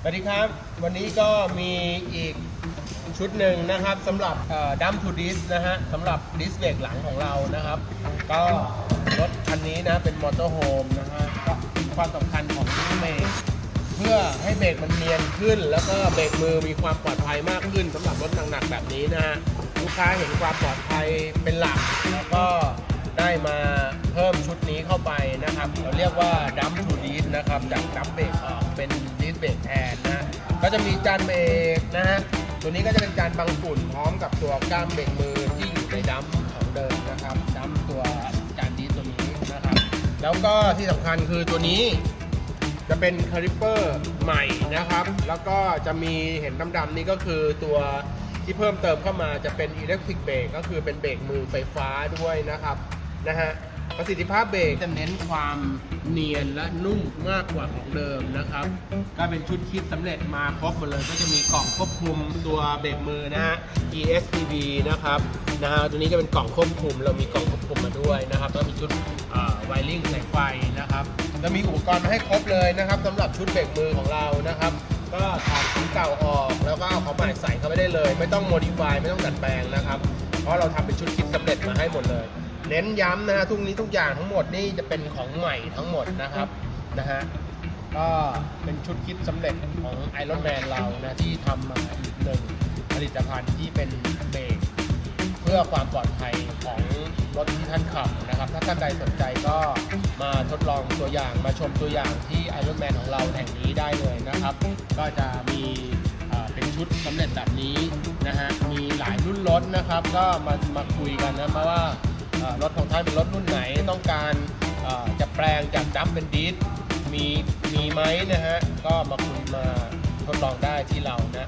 สวัสดีครับ วันนี้ก็มีอีกชุดหนึ่งนะครับสำหรับดัมทูดิสนะฮะสำหรับดิสเบรกหลังของเรานะครับ ก็รถคันนี้นะเป็นมอเตอร์โฮมนะฮะก็ความสำคัญของดิสเบรกเพื่อให้เบรกมันเนียนขึ้น แล้วก็เบรกมือมีความปลอดภัยมากขึ้นสำหรับรถหนักๆแบบนี้นะฮะลูกค้าเห็นความปลอดภัยเป็นหลัก แล้วก็ได้มา นี้เข้าไปนะครับ เราเรียกว่าดัมทูดี e นะครับจากดัมเบรกออกเป็นดีสเบรกแทนนะก็จะมีจานเบรกนะฮะตัวนี้ก็จะเป็นจานบังฝุ่นพร้อมกับตัวก้ามเบรกมือที่อยู่ในดัมของเดิมนะครับดัมตัวจานดีสตัวนี้นะครับ แล้วก็ที่สำคัญคือตัวนี้จะเป็นคาลิปเปอร์ใหม่นะครับ แล้วก็จะมีเห็นดำๆนี่ก็คือตัวที่เพิ่มเติมเข้ามาจะเป็นอิเล็กทริกเบรกก็คือเป็นเบรกมือไฟฟ้าด้วยนะครับนะฮะ ประสิทธิภาพเบรกจะเน้นความเนียนและนุ่มมากกว่าของเดิมนะครับ ก็เป็นชุดคิดสำเร็จมาครบหมดเลย ก็จะมีกล่องควบคุมตัวเบรกมือนะฮะ ESPB นะครับนะฮะตัวนี้จะเป็นกล่องควบคุม เรามีกล่องควบคุมมาด้วยนะครับแล้วมีชุดไวริงสายไฟนะครับจะมีอุปกรณ์มาให้ครบเลยนะครับสำหรับชุดเบรกมือของเรานะครับก็ถอดชิ้นเก่าออกแล้วก็เอาของใหม่ใส่เข้าไปได้เลย ไม่ต้องโมดิฟายไม่ต้องดัดแปลงนะครับ เพราะเราทำเป็นชุดคิดสำเร็จมาให้หมดเลย เน้นย้ำนะฮะทุกนี้ทุกอย่างทั้งหมดนี่จะเป็นของใหม่ทั้งหมดนะครับนะฮะก็เป็นชุดคิดสำเร็จของ Iron Man เรานะที่ทำมาอีกหนึ่งผลิตภัณฑ์ที่เป็นเบรกเพื่อความปลอดภัยของรถที่ท่านขับนะครับ ถ้าท่านใดสนใจก็มาทดลองตัวอย่างมาชมตัวอย่างที่ Iron Man ของเราแห่งนี้ได้เลยนะครับ ก็จะมีเป็นชุดสำเร็จแบบนี้นะฮะมีหลายรุ่นรถนะครับ ก็มามาคุยกันนะมาว่าเอ่อ รถของท่านเป็นรถรุ่นไหนต้องการจะแปลงจากดัมเป็นดิสมีมีไหมนะฮะก็มาคุยมาทดลองได้ที่เรานะ